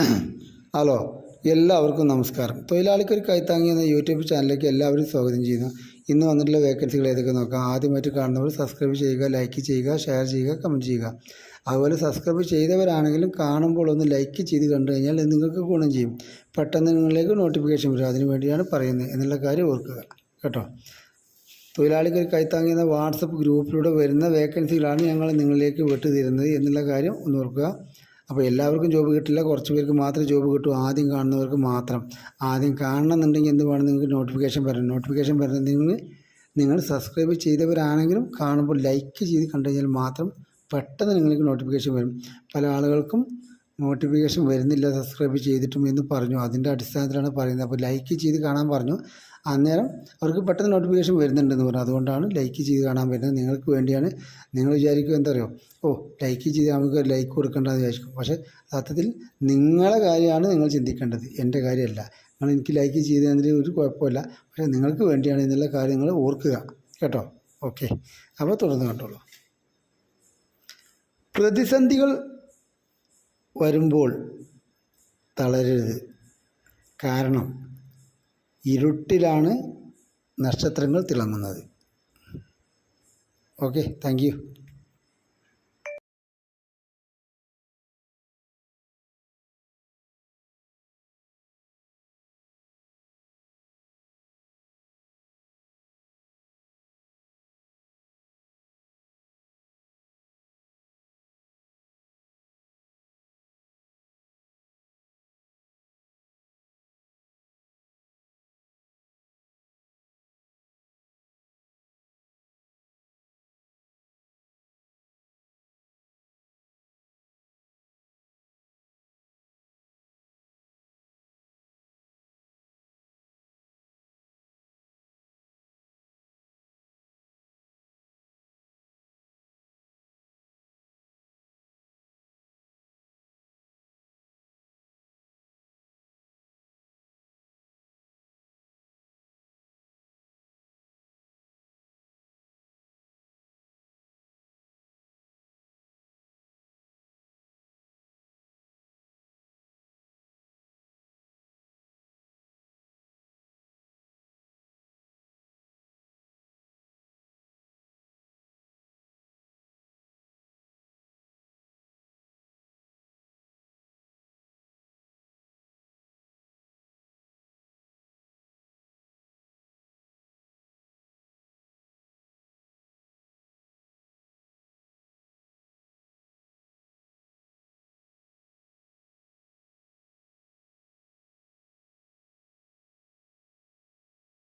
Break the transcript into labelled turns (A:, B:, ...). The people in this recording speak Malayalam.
A: ഹലോ എല്ലാവർക്കും നമസ്കാരം. തൊഴിലാളിക്കൊരു കൈത്താങ്ങി എന്ന യൂട്യൂബ് ചാനലിലേക്ക് എല്ലാവരും സ്വാഗതം ചെയ്യുന്നു. ഇന്ന് വന്നിട്ടുള്ള വേക്കൻസികൾ ഏതൊക്കെ നോക്കാം? ആദ്യമായിട്ട് കാണുന്നവർ സബ്സ്ക്രൈബ് ചെയ്യുക ലൈക്ക് ചെയ്യുക ഷെയർ ചെയ്യുക കമന്റ് ചെയ്യുക. അതുപോലെ സബ്സ്ക്രൈബ് ചെയ്തവരാണെങ്കിലും കാണുമ്പോൾ ഒന്ന് ലൈക്ക് ചെയ്ത് കണ്ടു കഴിഞ്ഞാൽ നിങ്ങൾക്ക് ഗുണം ചെയ്യും. പെട്ടെന്ന് നിങ്ങളിലേക്ക് നോട്ടിഫിക്കേഷൻ വരും. അതിനു വേണ്ടിയാണ് പറയുന്നത് എന്നുള്ള കാര്യം ഓർക്കുക കേട്ടോ. തൊഴിലാളിക്ക് ഒരു കൈത്താങ്ങി എന്ന വാട്സപ്പ് ഗ്രൂപ്പിലൂടെ വരുന്ന വേക്കൻസികളാണ് ഞങ്ങൾ നിങ്ങളിലേക്ക് വിട്ടു തരുന്നത് എന്നുള്ള കാര്യം ഒന്ന് ഓർക്കുക. അപ്പോൾ എല്ലാവർക്കും ജോബ് കിട്ടില്ല. കുറച്ച് പേർക്ക് മാത്രമേ ജോബ് കിട്ടും. ആദ്യം കാണുന്നവർക്ക് മാത്രം. ആദ്യം കാണണമെന്നുണ്ടെങ്കിൽ എന്ത് വേണം? നിങ്ങൾക്ക് നോട്ടിഫിക്കേഷൻ വരണം. നോട്ടിഫിക്കേഷൻ വരുന്നത് നിങ്ങൾ നിങ്ങൾ സബ്സ്ക്രൈബ് ചെയ്തവരാണെങ്കിലും കാണുമ്പോൾ ലൈക്ക് ചെയ്ത് കണ്ടു കഴിഞ്ഞാൽ മാത്രം പെട്ടെന്ന് നിങ്ങൾക്ക് നോട്ടിഫിക്കേഷൻ വരും. പല ആളുകൾക്കും നോട്ടിഫിക്കേഷൻ വരുന്നില്ല സബ്സ്ക്രൈബ് ചെയ്തിട്ടും എന്ന് പറഞ്ഞു. അതിന്റെ അടിസ്ഥാനത്തിലാണ് പറയുന്നത്. അപ്പോൾ ലൈക്ക് ചെയ്ത് കാണാൻ പറഞ്ഞു. അന്നേരം അവർക്ക് പെട്ടെന്ന് നോട്ടിഫിക്കേഷൻ വരുന്നുണ്ടെന്ന് പറഞ്ഞു. അതുകൊണ്ടാണ് ലൈക്ക് ചെയ്ത് കാണാൻ വരുന്നത്. നിങ്ങൾക്ക് വേണ്ടിയാണ്. നിങ്ങൾ വിചാരിക്കുക എന്താ പറയുക ഓ ലൈക്ക് ചെയ്ത് നമുക്ക് ലൈക്ക് കൊടുക്കേണ്ടതെന്ന് വിചാരിക്കും. പക്ഷേ സത്യത്തിൽ നിങ്ങളെ കാര്യമാണ് നിങ്ങൾ ചിന്തിക്കേണ്ടത്. എന്റെ കാര്യമല്ല. നിങ്ങൾ എനിക്ക് ലൈക്ക് ചെയ്ത് തന്നതിൽ ഒരു കുഴപ്പമില്ല. പക്ഷേ നിങ്ങൾക്ക് വേണ്ടിയാണ് എന്നുള്ള കാര്യങ്ങൾ ഓർക്കുക. കേട്ടോ? ഓക്കെ. അപ്പോൾ തുടർന്ന് കണ്ടോളൂ. പ്രതിസന്ധികൾ വരുമ്പോൾ തളരരുത്. കാരണം ഇരുട്ടിലാണ് നക്ഷത്രങ്ങൾ തിളങ്ങുന്നത്. Okay thank you.